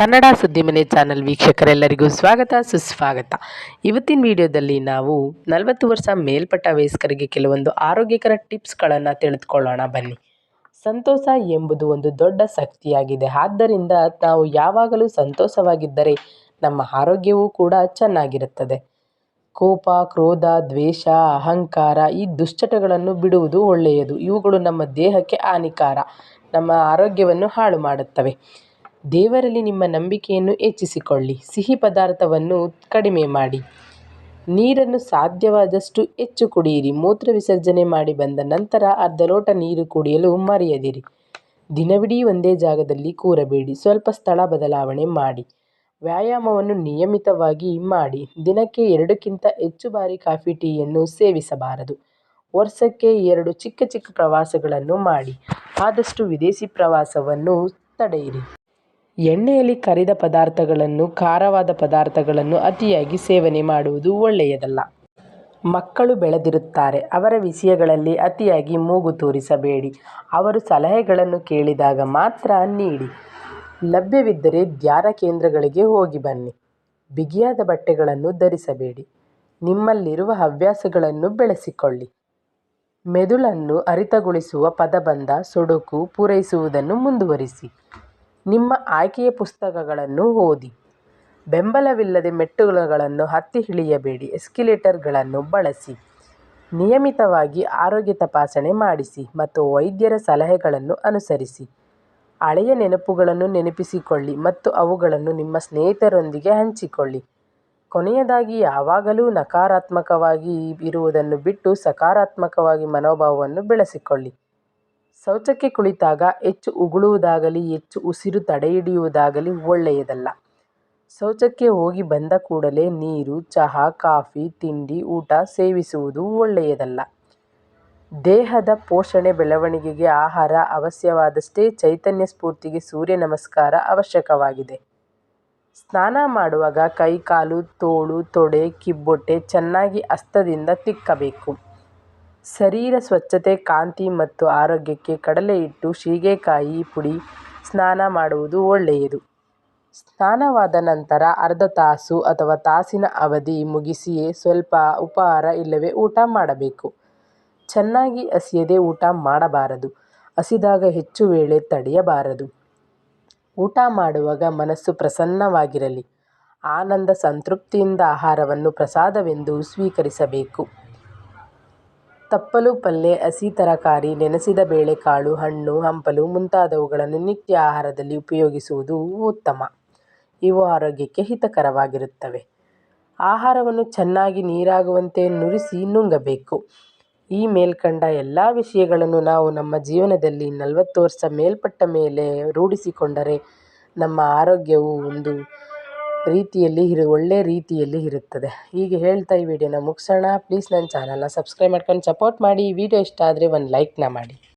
Kannada ಸುದ್ದಿಮನೆ channel ವೀಕ್ಷಕರೆಲ್ಲರಿಗೂ ಸ್ವಾಗತ, ಸುಸ್ವಾಗತ. ಇವತ್ತಿನ ವಿಡಿಯೋದಲ್ಲಿ ನಾವು ನಲವತ್ತು ವರ್ಷ ಮೇಲ್ಪಟ್ಟ ವಯಸ್ಕರಿಗೆ ಕೆಲವೊಂದು ಆರೋಗ್ಯಕರ ಟಿಪ್ಸ್ಗಳನ್ನು ತಿಳಿದುಕೊಳ್ಳೋಣ. ಬನ್ನಿ. ಸಂತೋಷ ಎಂಬುದು ಒಂದು ದೊಡ್ಡ ಶಕ್ತಿಯಾಗಿದೆ. ಆದ್ದರಿಂದ ನಾವು ಯಾವಾಗಲೂ ಸಂತೋಷವಾಗಿದ್ದರೆ ನಮ್ಮ ಆರೋಗ್ಯವೂ ಕೂಡ ಚೆನ್ನಾಗಿರುತ್ತದೆ. ಕೋಪ, ಕ್ರೋಧ, ದ್ವೇಷ, ಅಹಂಕಾರ ಈ ದುಶ್ಚಟಗಳನ್ನು ಬಿಡುವುದು ಒಳ್ಳೆಯದು. ಇವುಗಳು ನಮ್ಮ ದೇಹಕ್ಕೆ ಹಾನಿಕಾರ. ನಮ್ಮ ಆರೋಗ್ಯವನ್ನು ಹಾಳು ಮಾಡುತ್ತವೆ ದೇವರಲ್ಲಿ ನಿಮ್ಮ ನಂಬಿಕೆಯನ್ನು ಹೆಚ್ಚಿಸಿಕೊಳ್ಳಿ. ಸಿಹಿ ಪದಾರ್ಥವನ್ನು ಕಡಿಮೆ ಮಾಡಿ. ನೀರನ್ನು ಸಾಧ್ಯವಾದಷ್ಟು ಹೆಚ್ಚು ಕುಡಿಯಿರಿ. ಮೂತ್ರ ವಿಸರ್ಜನೆ ಮಾಡಿ ಬಂದ ನಂತರ ಅರ್ಧ ಲೋಟ ನೀರು ಕುಡಿಯಲು ಮರೆಯದಿರಿ. ದಿನವಿಡೀ ಒಂದೇ ಜಾಗದಲ್ಲಿ ಕೂರಬೇಡಿ. ಸ್ವಲ್ಪ ಸ್ಥಳ ಬದಲಾವಣೆ ಮಾಡಿ. ವ್ಯಾಯಾಮವನ್ನು ನಿಯಮಿತವಾಗಿ ಮಾಡಿ. ದಿನಕ್ಕೆ ಎರಡಕ್ಕಿಂತ ಹೆಚ್ಚು ಬಾರಿ ಕಾಫಿ ಟೀಯನ್ನು ಸೇವಿಸಬಾರದು. ವರ್ಷಕ್ಕೆ ಎರಡು ಚಿಕ್ಕ ಚಿಕ್ಕ ಪ್ರವಾಸಗಳನ್ನು ಮಾಡಿ. ಆದಷ್ಟು ವಿದೇಶಿ ಪ್ರವಾಸವನ್ನು ತಡೆಯಿರಿ. ಎಣ್ಣೆಯಲ್ಲಿ ಕರಿದ ಪದಾರ್ಥಗಳನ್ನು, ಖಾರವಾದ ಪದಾರ್ಥಗಳನ್ನು ಅತಿಯಾಗಿ ಸೇವನೆ ಮಾಡುವುದು ಒಳ್ಳೆಯದಲ್ಲ. ಮಕ್ಕಳು ಬೆಳೆದಿರುತ್ತಾರೆ, ಅವರ ವಿಷಯಗಳಲ್ಲಿ ಅತಿಯಾಗಿ ಮೂಗು ತೂರಿಸಬೇಡಿ. ಅವರು ಸಲಹೆಗಳನ್ನು ಕೇಳಿದಾಗ ಮಾತ್ರ ನೀಡಿ. ಲಭ್ಯವಿದ್ದರೆ ಧ್ಯಾನ ಕೇಂದ್ರಗಳಿಗೆ ಹೋಗಿ ಬನ್ನಿ. ಬಿಗಿಯಾದ ಬಟ್ಟೆಗಳನ್ನು ಧರಿಸಬೇಡಿ. ನಿಮ್ಮಲ್ಲಿರುವ ಹವ್ಯಾಸಗಳನ್ನು ಬೆಳೆಸಿಕೊಳ್ಳಿ. ಮೆದುಳನ್ನು ಅರಿತಗೊಳಿಸುವ ಪದಬಂಧ, ಸೊಡುಕು ಪೂರೈಸುವುದನ್ನು ಮುಂದುವರಿಸಿ. ನಿಮ್ಮ ಆಯ್ಕೆಯ ಪುಸ್ತಕಗಳನ್ನು ಓದಿ. ಬೆಂಬಲವಿಲ್ಲದೆ ಮೆಟ್ಟುಗಳನ್ನು ಹತ್ತಿ ಇಳಿಯಬೇಡಿ ಎಸ್ಕಿಲೇಟರ್ಗಳನ್ನು ಬಳಸಿ. ನಿಯಮಿತವಾಗಿ ಆರೋಗ್ಯ ತಪಾಸಣೆ ಮಾಡಿಸಿ ಮತ್ತು ವೈದ್ಯರ ಸಲಹೆಗಳನ್ನು ಅನುಸರಿಸಿ. ಹಳೆಯ ನೆನಪುಗಳನ್ನು ನೆನಪಿಸಿಕೊಳ್ಳಿ ಮತ್ತು ಅವುಗಳನ್ನು ನಿಮ್ಮ ಸ್ನೇಹಿತರೊಂದಿಗೆ ಹಂಚಿಕೊಳ್ಳಿ. ಕೊನೆಯದಾಗಿ, ಯಾವಾಗಲೂ ನಕಾರಾತ್ಮಕವಾಗಿ ಇರುವುದನ್ನು ಬಿಟ್ಟು ಸಕಾರಾತ್ಮಕವಾಗಿ ಮನೋಭಾವವನ್ನು ಬೆಳೆಸಿಕೊಳ್ಳಿ. ಶೌಚಕ್ಕೆ ಕುಳಿತಾಗ ಹೆಚ್ಚು ಉಗುಳುವುದಾಗಲಿ, ಹೆಚ್ಚು ಉಸಿರು ತಡೆಹಿಡಿಯುವುದಾಗಲಿ ಒಳ್ಳೆಯದಲ್ಲ. ಶೌಚಕ್ಕೆ ಹೋಗಿ ಬಂದ ಕೂಡಲೇ ನೀರು, ಚಹಾ, ಕಾಫಿ, ತಿಂಡಿ, ಊಟ ಸೇವಿಸುವುದು ಒಳ್ಳೆಯದಲ್ಲ. ದೇಹದ ಪೋಷಣೆ, ಬೆಳವಣಿಗೆಗೆ ಆಹಾರ ಅವಶ್ಯವಾದಷ್ಟೇ ಚೈತನ್ಯ ಸ್ಫೂರ್ತಿಗೆ ಸೂರ್ಯ ನಮಸ್ಕಾರ ಅವಶ್ಯಕವಾಗಿದೆ. ಸ್ನಾನ ಮಾಡುವಾಗ ಕೈ ಕಾಲು ತೋಳು, ತೊಡೆ, ಕಿಬ್ಬೊಟ್ಟೆ ಚೆನ್ನಾಗಿ ಹಸ್ತದಿಂದ ತಿಕ್ಕಬೇಕು. ಶರೀರ ಸ್ವಚ್ಛತೆ, ಕಾಂತಿ ಮತ್ತು ಆರೋಗ್ಯಕ್ಕೆ ಕಡಲೆ ಹಿಟ್ಟು ಸೀಗೆಕಾಯಿ ಪುಡಿ ಸ್ನಾನ ಮಾಡುವುದು ಒಳ್ಳೆಯದು. ಸ್ನಾನವಾದ ನಂತರ ಅರ್ಧ ತಾಸು ಅಥವಾ ತಾಸಿನ ಅವಧಿ ಮುಗಿಸಿಯೇ ಸ್ವಲ್ಪ ಉಪಹಾರ ಇಲ್ಲವೇ ಊಟ ಮಾಡಬೇಕು. ಚೆನ್ನಾಗಿ ಹಸಿಯದೆ ಊಟ ಮಾಡಬಾರದು. ಹಸಿದಾಗ ಹೆಚ್ಚು ವೇಳೆ ತಡೆಯಬಾರದು. ಊಟ ಮಾಡುವಾಗ ಮನಸ್ಸು ಪ್ರಸನ್ನವಾಗಿರಲಿ. ಆನಂದ, ಸಂತೃಪ್ತಿಯಿಂದ ಆಹಾರವನ್ನು ಪ್ರಸಾದವೆಂದು ಸ್ವೀಕರಿಸಬೇಕು. ತಪ್ಪಲು ಪಲ್ಯ ಹಸಿ ತರಕಾರಿ, ನೆನೆಸಿದ ಬೇಳೆಕಾಳು, ಹಣ್ಣು, ಹಂಪಲು ಮುಂತಾದವುಗಳನ್ನು ನಿತ್ಯ ಆಹಾರದಲ್ಲಿ ಉಪಯೋಗಿಸುವುದು ಉತ್ತಮ. ಇವು ಆರೋಗ್ಯಕ್ಕೆ ಹಿತಕರವಾಗಿರುತ್ತವೆ. ಆಹಾರವನ್ನು ಚೆನ್ನಾಗಿ ನೀರಾಗುವಂತೆ ನುರಿಸಿ ನುಂಗಬೇಕು. ಈ ಮೇಲ್ಕಂಡ ಎಲ್ಲ ವಿಷಯಗಳನ್ನು ನಾವು ನಮ್ಮ ಜೀವನದಲ್ಲಿ ನಲವತ್ತು ವರ್ಷ ಮೇಲ್ಪಟ್ಟ ಮೇಲೆ ರೂಢಿಸಿಕೊಂಡರೆ ನಮ್ಮ ಆರೋಗ್ಯವು ಒಂದು ರೀತಿಯಲ್ಲಿ ಇರು ಒಳ್ಳೆ ರೀತಿಯಲ್ಲಿ ಇರುತ್ತದೆ. ಹೀಗೆ ಹೇಳ್ತಾ ಈ ವಿಡಿಯೋನ ಮುಗಿಸೋಣ. ಪ್ಲೀಸ್ ನನ್ನ ಚಾನಲ್ನ ಸಬ್ಸ್ಕ್ರೈಬ್ ಮಾಡ್ಕೊಂಡು ಸಪೋರ್ಟ್ ಮಾಡಿ. ವಿಡಿಯೋ ಇಷ್ಟ ಆದರೆ ಒಂದು ಲೈಕ್ನ ಮಾಡಿ.